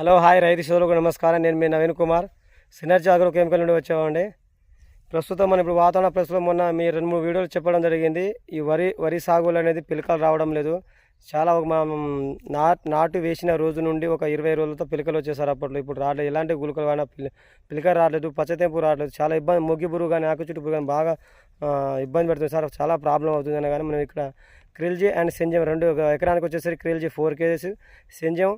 Hello hi రైతు సోదరులకు నమస్కారం. నేను మీ Naveen Kumar. Synergy agro chemical నుండి వచ్చామండి. ప్రస్తుతం మనం ఇప్పుడు వాతావరణ ప్రస్తుతం మొన్న మీ రెండు మూడు వీడియోలు చెప్పడం జరిగింది. ఈ వరి వరి సాగులు అనేది పిలకలు రావడం లేదు. చాలా ఒక మనం నాటు వేసిన రోజు నుండి ఒక ఇరవై రోజులతో పిలకలు వచ్చేసారు అప్పట్లో. ఇప్పుడు రావట్లేదు. ఎలాంటి గుళికలు కానీ పిల పిలక రావట్లేదు. పచ్చతెంపు రావట్లేదు. చాలా ఇబ్బంది మొగ్గి పురుగు కానీ ఆకు చుట్టూ పురుగు కానీ బాగా ఇబ్బంది పెడుతుంది సార్. చాలా ప్రాబ్లం అవుతుంది కానీ మనం ఇక్కడ క్రిల్జీ అండ్ సెంజం రెండు ఎకరానికి వచ్చేసరికి క్రిల్జీ ఫోర్ కేజెస్ సెంజం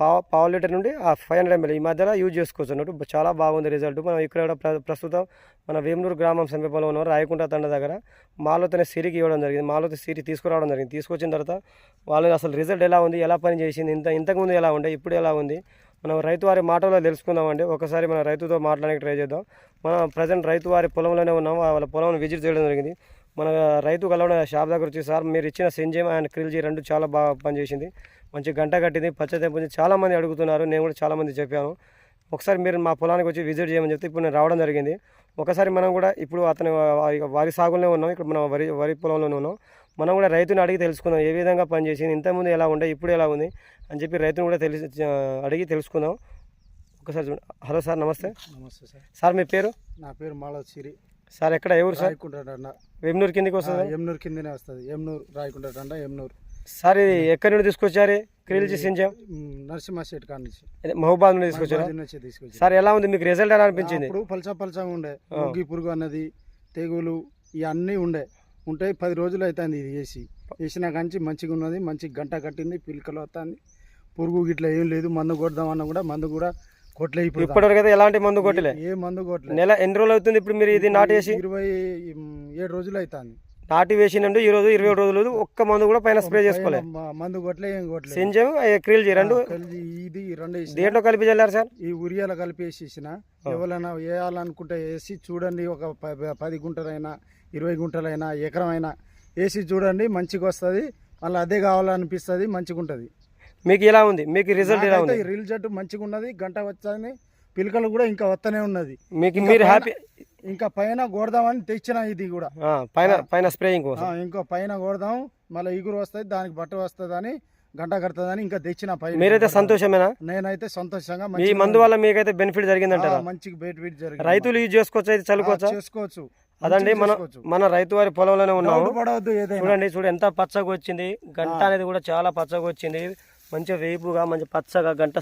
పావు పావు లీటర్ నుండి ఆ ఫైవ్ హండ్రెడ్ ఎంఎల్ ఈ మధ్యలో యూజ్ చేసుకోవచ్చు. అన్నట్టు చాలా బాగుంది రిజల్ట్ మనం ఇక్కడ కూడా ప్ర- ప్రస్తుతం మన వేమూరు గ్రామం సమీపంలో ఉన్న రాయకుంట తండ దగ్గర మాలోతోనే సిరికి ఇవ్వడం జరిగింది. మాలోతో సిరి తీసుకురావడం జరిగింది. తీసుకొచ్చిన తర్వాత వాళ్ళు అసలు రిజల్ట్ ఎలా ఉంది ఎలా పని చేసింది ఇంత ఇంతకుముందు ఎలా ఉండే ఇప్పుడు ఎలా ఉంది? మనం రైతు వారి మాటలో తెలుసుకుందామండి. ఒకసారి మన రైతుతో మాట్లాడడానికి ట్రై చేద్దాం. మనం ప్రజెంట్ రైతు వారి పొలంలోనే ఉన్నాం. వాళ్ళ పొలం విజిట్ చేయడం జరిగింది. మన రైతు కలవడం షాప్ దగ్గర వచ్చి సార్ మీరు ఇచ్చిన సెంజేమ్ అండ్ క్రిల్జీ రెండు చాలా బాగా పనిచేసింది మంచి గంట కట్టింది పచ్చ తెంపుంది. చాలా మంది అడుగుతున్నారు నేను కూడా చాలా మంది చెప్పాను. ఒకసారి మీరు మా పొలానికి వచ్చి విజిట్ చేయమని చెప్తే ఇప్పుడు నేను రావడం జరిగింది. ఒకసారి మనం కూడా ఇప్పుడు అతని వరి సాగులోనే ఉన్నాం ఇక్కడ మనం వరి వరి పొలంలోనే ఉన్నాం. మనం కూడా రైతుని అడిగి తెలుసుకుందాం ఏ విధంగా పనిచేసింది ఇంతకుముందు ఎలా ఉండే ఇప్పుడు ఎలా ఉంది అని చెప్పి రైతుని కూడా తెలిసి అడిగి తెలుసుకుందాం. ఒకసారి చూడండి. హలో సార్ నమస్తే. నమస్తే సార్. సార్ మీ పేరు? నా పేరు మాలవ్ సిరి సార్ ఎక్కడ? ఎవరు సార్? రాయకుంట వెమ్నూరు కిందికి వస్తుంది? ఎమ్నూరు కిందనే వస్తుంది. ఎమ్నూరు రాయకుంట దండ ఎమ్నూరు సార్ ఇది ఎక్కడి నుండి తీసుకొచ్చారు? క్రిల్జీ సెంజాం ఉమ్, నరసింహ శెట్ కాడ నుంచి. మహబూబాద్ నుండి తీసుకొచ్చారా? నుంచి సార్ ఎలా ఉంది? మీకు రిజల్ట్ ఎలా అనిపించింది? అప్పుడు పలచా పలచగా ఉండే. ముగ్గి పురుగు అన్నది తెగులు ఇవన్నీ ఉండే. ఉంటే పది రోజులు అవుతుంది ఇది వేసి వేసిన కంచి మంచిగా ఉన్నది మంచి గంట కట్టింది పిలకలు వస్తుంది. పురుగు గిట్ల ఏం లేదు మందు కొడదామన్నా కూడా మందు కూడా కొట్టలే ఇప్పుడు ఇప్పటివరకు అయితే ఎలాంటి మందు కొట్టలే? ఏ మందు కొట్టలే. నెల ఎన్ని రోజులు అవుతుంది ఇప్పుడు మీరు ఇది నాటేసి ఇరవై ఏడు రోజులు అవుతుంది నాటి వేసినండు ఈ రోజు ఇరవై రోజులు ఒక్క మందు కూడా పైన స్ప్రే చేసుకోలే. మందు కొట్టలే ఏం కొట్టలే. సెంజం క్రిల్జీ రెండు? ఇది రెండు. దేంట్లో కలిపి చల్లారు సార్? ఈ ఉరియాల కలిపి వేసేసిన. ఎవరైనా వేయాలనుకుంటే వేసి చూడండి ఒక పది గుంటలైనా ఇరవై గుంటలైనా ఎకరం అయినా వేసి చూడండి మంచిగా వస్తుంది. మళ్ళీ అదే కావాలనిపిస్తుంది మంచిగా ఉంటుంది మీకు ఎలా ఉంది? మీకు రిజల్ట్ ఎలా ఉంది? రీల్ జట్టు మంచిగా ఉన్నది గంట వచ్చాని పిలకలు కూడా ఇంకా వస్తూనే ఉన్నది. మీకు మీరు హ్యాపీ ఇంకా పైన కొడదామని తెచ్చిన ఇది కూడా. పైన పైన స్ప్రేయింగ్ ఇంకో పైన కొడదాం మళ్ళీ ఇగురు వస్తుంది దానికి బట్ట వస్తుంది అని గంట కడుతుందని ఇంకా తెచ్చిన పైన మీరైతే సంతోషమేనా? నేనైతే సంతోషంగా మీ మందు వల్ల మీకైతే బెనిఫిట్ మంచిగా బయట బయట జరిగింది. రైతులు యూజ్ చేసుకోవచ్చు? అయితే చల్లుకోవచ్చా? చేసుకోవచ్చు. అదండి మన. మన రైతు వారి పొలంలోనే ఉన్నాము. చూడండి చూడు ఎంత పచ్చగా వచ్చింది. గంట అనేది కూడా చాలా పచ్చగా వచ్చింది. మంచిగా వేపుగా మంచి పచ్చగా గంట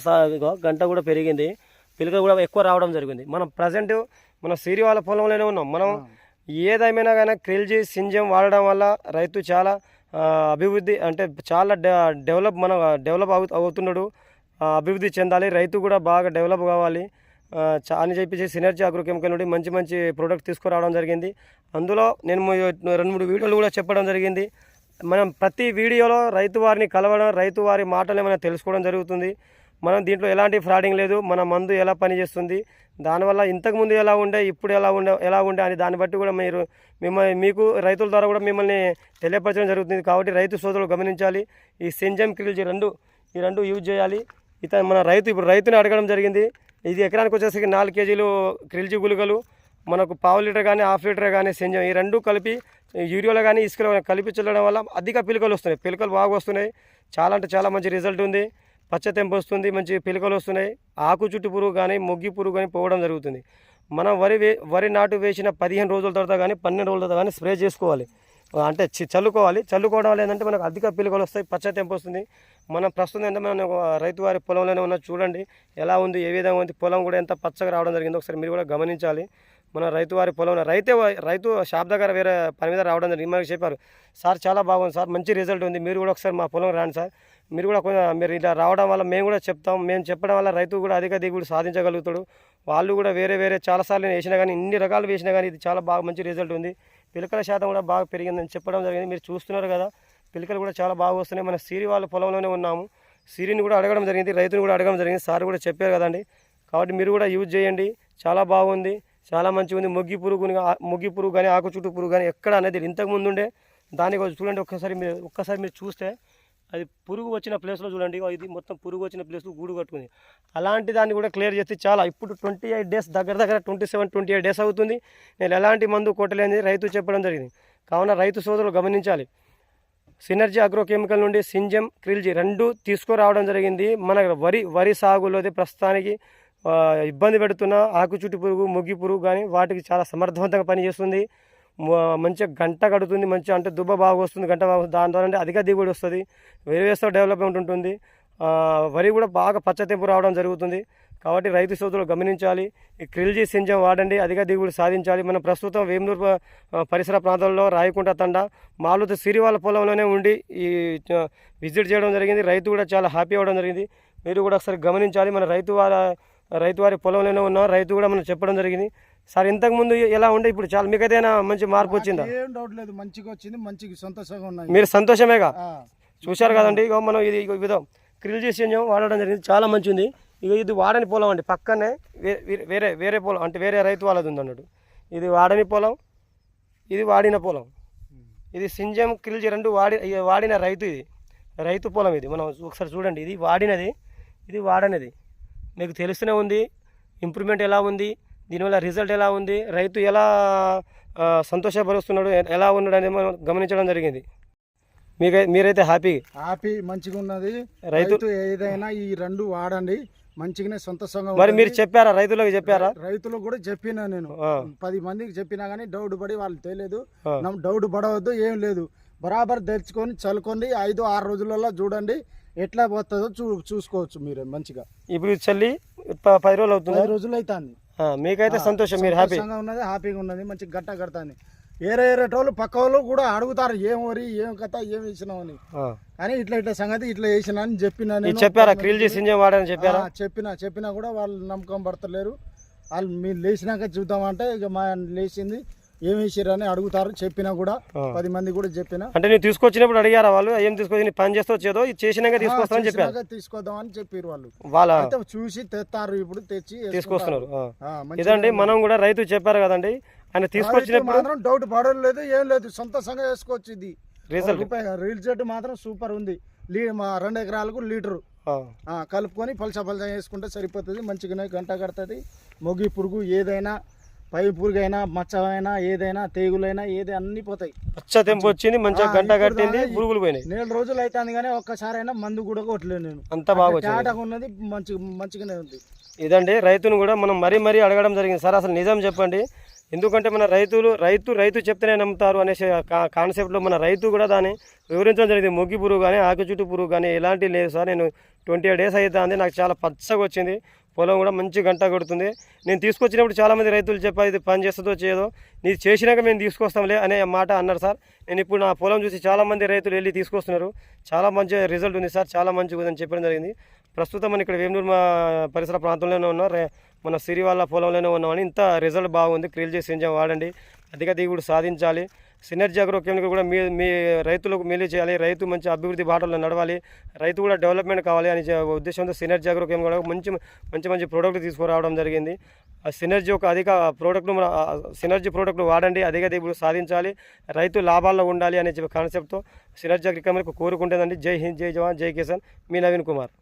గంట కూడా పెరిగింది. పిలక కూడా ఎక్కువ రావడం జరిగింది. మనం ప్రజెంట్ మన సిరి వాళ్ళ పొలంలోనే ఉన్నాం. మనం ఏదేమైనా కానీ క్రిల్జీ సింజం వాడడం వల్ల రైతు చాలా అభివృద్ధి అంటే చాలా డె- డెవలప్ మన డెవలప్ అవు అవుతున్నాడు. అభివృద్ధి చెందాలి. రైతు కూడా బాగా డెవలప్ కావాలి. అని చెప్పేసి సినర్జీ అగ్రో కెమికల్ నుండి మంచి మంచి ప్రోడక్ట్ తీసుకురావడం జరిగింది. అందులో నేను రెండు మూడు వీడియోలు కూడా చెప్పడం జరిగింది. మనం ప్రతి వీడియోలో రైతు వారిని కలవడం రైతు వారి మాటలు మనం తెలుసుకోవడం జరుగుతుంది. మనం దీంట్లో ఎలాంటి ఫ్రాడింగ్ లేదు. మన మందు ఎలా పనిచేస్తుంది? దానివల్ల ఇంతకుముందు ఎలా ఉండే ఇప్పుడు ఎలా ఉండే ఎలా ఉండే అని దాన్ని బట్టి కూడా మీరు మిమ్మల్ని మీకు రైతుల ద్వారా కూడా మిమ్మల్ని తెలియపరచడం జరుగుతుంది. కాబట్టి రైతు సోదరులు గమనించాలి. ఈ సెంజమ్ క్రిల్జీ రెండు ఈ రెండు యూజ్ చేయాలి. ఇతను మన రైతు ఇప్పుడు రైతుని అడగడం జరిగింది. ఇది ఎకరానికి వచ్చేసరికి నాలుగు కేజీలు క్రిల్జీ గుళికలు. మనకు పావు లీటర్ కానీ హాఫ్ లీటర్ కానీ సెంజం. ఈ రెండు కలిపి యూరియాలో కానీ ఇసుకలో కలిపి చల్లడం వల్ల అధిక పిలుకలు వస్తున్నాయి. పిలుకలు బాగా వస్తున్నాయి. చాలా అంటే చాలా మంచి రిజల్ట్ ఉంది. పచ్చ తెంపు వస్తుంది మంచి పిలుకలు వస్తున్నాయి. ఆకు చుట్టు పురుగు కానీ మొగ్గి పురుగు కానీ పోవడం జరుగుతుంది. మనం వరి వే వరి నాటు వేసిన పదిహేను రోజుల తర్వాత కానీ పన్నెండు రోజుల తర్వాత కానీ స్ప్రే చేసుకోవాలి. అంటే చల్లుకోవాలి. చల్లుకోవడం వల్ల ఏంటంటే మనకు అధిక పిలుకలు వస్తాయి పచ్చ తెంపు వస్తుంది. మనం ప్రస్తుతం ఏంటంటే మనం రైతు వారి పొలంలోనే ఉన్న. చూడండి ఎలా ఉంది ఏ విధంగా ఉంది. పొలం కూడా ఎంత పచ్చగా రావడం జరిగిందో ఒకసారి మీరు కూడా గమనించాలి. మన రైతు వారి పొలంలో రైతే రైతు షాప్ దగ్గర వేరే పని మీద రావడం జరిగింది. మనకి చెప్పారు సార్ చాలా బాగుంది సార్ మంచి రిజల్ట్ ఉంది మీరు కూడా ఒకసారి మా పొలం రాండి సార్. మీరు కూడా కొంచెం మీరు ఇలా రావడం వల్ల మేము కూడా చెప్తాం మేము చెప్పడం వల్ల రైతు కూడా అధిక దిగుబడి సాధించగలుగుతాడు. వాళ్ళు కూడా వేరే వేరే చాలాసార్లు నేను వేసినా కానీ ఇన్ని రకాలు వేసినా కానీ ఇది చాలా బాగా మంచి రిజల్ట్ ఉంది. పిలకల శాతం కూడా బాగా పెరిగిందని చెప్పడం జరిగింది. మీరు చూస్తున్నారు కదా పిలకలు కూడా చాలా బాగా వస్తున్నాయి. మన సిరి వాళ్ళ పొలంలోనే ఉన్నాము. సిరిని కూడా అడగడం జరిగింది రైతుని కూడా అడగడం జరిగింది. సార్ కూడా చెప్పారు కదండి. కాబట్టి మీరు కూడా యూజ్ చేయండి చాలా బాగుంది. చాలా మంచిగా ఉంది మొగ్గి పురుగు మొగ్గి పురుగు కానీ ఆకు చుట్టూ పురుగు కానీ ఎక్కడ అనేది ఇంతకు ముందు ఉండే దానికి చూడండి ఒక్కసారి మీరు ఒక్కసారి మీరు చూస్తే అది పురుగు వచ్చిన ప్లేస్లో చూడండి. ఇది మొత్తం పురుగు వచ్చిన ప్లేస్ గూడు కట్టుకుంది. అలాంటి దాన్ని కూడా క్లియర్ చేస్తే చాలా. ఇప్పుడు ట్వంటీ ఎయిట్ డేస్ దగ్గర దగ్గర twenty seven twenty eight days అవుతుంది. నేను ఎలాంటి మందు కొట్టలేని రైతు చెప్పడం జరిగింది. కావున రైతు సోదరులు గమనించాలి. సినర్జీ అగ్రోకెమికల్ నుండి సింజం క్రిల్జీ రెండు తీసుకురావడం జరిగింది. మన వరి వరి సాగులోది ప్రస్తుతానికి ఇబ్బంది పెడుతున్న ఆకు చుట్టు పురుగు ముగ్గి పురుగు కానీ వాటికి చాలా సమర్థవంతంగా పనిచేస్తుంది. మంచిగా గంట కడుతుంది మంచిగా అంటే దుబ్బ బాగా వస్తుంది గంట బాగా వస్తుంది. దాని ద్వారా అంటే అధిక దిగుబడి వస్తుంది వేరేస్తో డెవలప్మెంట్ ఉంటుంది. వరి కూడా బాగా పచ్చతెంపు రావడం జరుగుతుంది. కాబట్టి రైతు సోదరులు గమనించాలి ఈ క్రిల్జీ సింజం వాడండి అధిక దిగుబడి సాధించాలి. మనం ప్రస్తుతం వేమూరు పరిసర ప్రాంతాల్లో రాయకుంట తండ మాలుత సిరివాళ్ళ పొలంలోనే ఉండి ఈ విజిట్ చేయడం జరిగింది. రైతు కూడా చాలా హ్యాపీ అవ్వడం జరిగింది. మీరు కూడా ఒకసారి గమనించాలి మన రైతు వాళ్ళ రైతు వారి పొలంలోనే ఉన్నాం. రైతు కూడా మనం చెప్పడం జరిగింది. సార్ ఇంతకుముందు ఎలా ఉండే? ఇప్పుడు చాలా మీకైతే మంచి మార్పు వచ్చిందా? ఏం డౌట్ లేదు. మంచిగా వచ్చింది. మంచిగా సంతోషంగా ఉన్నాయి. మీరు సంతోషమేగా? చూశారు కదండి. ఇగో మనం ఇది విధం క్రిల్ సింజం వాడడం జరిగింది. చాలా మంచిది ఇక ఇది వాడని పొలం అండి. పక్కనే వేరే వేరే పొలం. అంటే వేరే రైతు వాళ్ళది ఉంది అన్నట్టు ఇది వాడని పొలం. ఇది వాడిన పొలం. ఇది సింజం క్రిల్జీ రెండు వాడి ఇక వాడిన రైతు ఇది. రైతు పొలం ఇది. మనం ఒకసారి చూడండి. ఇది వాడినది. ఇది వాడనిది. మీకు తెలుస్తూనే ఉంది ఇంప్రూవ్మెంట్ ఎలా ఉంది దీనివల్ల రిజల్ట్ ఎలా ఉంది రైతు ఎలా సంతోషపరుస్తున్నాడు ఎలా ఉన్నాడు అనేది మనం గమనించడం జరిగింది. మీకై మీరైతే హ్యాపీ హ్యాపీ మంచిగా ఉన్నది. రైతు ఏదైనా ఈ రెండు వాడండి మంచిగానే సంతోషంగా మరి మీరు. చెప్పారా రైతులకు చెప్పారా? రైతులకు కూడా చెప్పినా నేను. పది మందికి చెప్పినా కానీ డౌట్ పడి వాళ్ళు తెలియదు. డౌట్ పడవద్దు ఏం లేదు. బరాబర్ తెచ్చుకొని చల్లుకోండి ఐదు ఆరు రోజులలో చూడండి. ఎట్లా పోతుందో చూ చూసుకోవచ్చు మీరు మంచిగా. ఇప్పుడు చల్లి పది రోజులు అవుతుందా పది రోజులు అవుతుంది మీకైతే సంతోషం మీరు హ్యాపీ సంతోషంగా ఉన్నది హ్యాపీగా ఉన్నది మంచి గట్ట కడతాని ఏరే ఏరేటోళ్ళు పక్క వాళ్ళు కూడా అడుగుతారు ఏం వరి ఏం కథ ఏం వేసినావు అని. కానీ ఇట్లా ఇట్లా సంగతి ఇట్లా వేసిన అని చెప్పిన చెప్పారా? క్రిల్ చేసి వాడని చెప్పారా? చెప్పిన చెప్పినా కూడా వాళ్ళు నమ్మకం పడతలేరు. వాళ్ళు మీరు లేచినాక చూద్దామంటే ఇక మా లేచింది. ఏం వేసిర్రు అని అడుగుతారు చెప్పినా కూడా. పది మంది కూడా చెప్పిన. అంటే నేను తీసుకొచ్చినప్పుడు అడిగారా వాళ్ళు? ఏం తీసుకొచ్చి పని చేస్తూ వచ్చేదో ఇది చేసినాక తీసుకొస్తామని చెప్పారు. తీసుకొద్దామని చెప్పారు వాళ్ళు. వాళ్ళ చూసి తెస్తారు ఇప్పుడు తెచ్చి. తీసుకొస్తున్నారు. ఇదండి మనం కూడా రైతు చెప్పారు కదండి. ఆయన తీసుకొచ్చినప్పుడు మాత్రం డౌట్ పడలేదు ఏం లేదు సంతోషంగా వేసుకోవచ్చు ఇది. రిజల్ట్ రిజల్ట్ మాత్రం సూపర్ ఉంది. మా రెండు ఎకరాలకు లీటరు. ఆ, కలుపుకొని పలస పలస వేసుకుంటే సరిపోతుంది మంచిగానే గంట కడుతుంది. మొగి పురుగు ఏదైనా పై పురుగు అయినా మచ్చమైనా ఏదైనా తెగులైనా ఏది అన్ని పోతాయి. పచ్చ తెంపు వచ్చింది మంచిగా గంట కట్టింది పురుగులు పోయినాయి. నేల రోజులు అవుతుంది కానీ ఒక్కసారైనా మందు కూడా కొట్టలేదు నేను. అంత బాగా తేటగా ఉన్నది మంచి మంచిగానే ఉంది. ఇదండి రైతును కూడా మనం మరీ మరీ అడగడం జరిగింది. సార్ అసలు నిజం చెప్పండి. ఎందుకంటే మన రైతులు రైతు రైతు చెప్తేనే నమ్ముతారు అనే కాన్సెప్ట్లో మన రైతు కూడా దాన్ని వివరించడం జరిగింది. మొగ్గి పురుగు కానీ ఆకు చుట్టు పురుగు కానీ ఎలాంటి లేదు సార్. నేను ట్వంటీ ఎయిట్ డేస్ అవుతుంది నాకు చాలా పచ్చగా వచ్చింది. పొలం కూడా మంచి గంట కొడుతుంది. నేను తీసుకొచ్చినప్పుడు చాలామంది రైతులు చెప్పారు ఇది పని చేస్తుందో చేయదో? నీది చేసినాక మేము తీసుకొస్తాంలే అనే మాట అన్నారు సార్. నేను ఇప్పుడు నా పొలం చూసి చాలామంది రైతులు వెళ్ళి తీసుకొస్తున్నారు. చాలా మంచి రిజల్ట్ ఉంది సార్ చాలా మంచిగా ఉందని చెప్పడం జరిగింది. ప్రస్తుతం మనం ఇక్కడ వేమూరు మా పరిసర ప్రాంతంలోనే ఉన్నాం. మన సిరివాళ్ళ పొలంలోనే ఉన్నామని ఇంత రిజల్ట్ బాగుంది. క్రిల్ చేసి వాడండి. అధిక దిగుబడి సాధించాలి. సినర్జీ అగ్రో కెమికల్ కూడా మీ మీ రైతులకు మేలు చేయాలి రైతు మంచి అభివృద్ధి బాటలో నడవాలి రైతు కూడా డెవలప్మెంట్ కావాలి అనే ఉద్దేశంతో సినర్జీ అగ్రో కెమికల్ కూడా మంచి మంచి మంచి ప్రోడక్ట్ తీసుకురావడం జరిగింది. ఆ సినర్జీ ఒక అధిక ప్రోడక్ట్ను సినర్జీ ప్రోడక్ట్ వాడండి అధిక దిగుబడి సాధించాలి రైతు లాభాల్లో ఉండాలి అనే కాన్సెప్ట్తో సినర్జీ అగ్రికల్చర్ కోరుకుంటుందండి జై హింద్ జై జవాన్ జై కిసాన్. మీ నవీన్ కుమార్.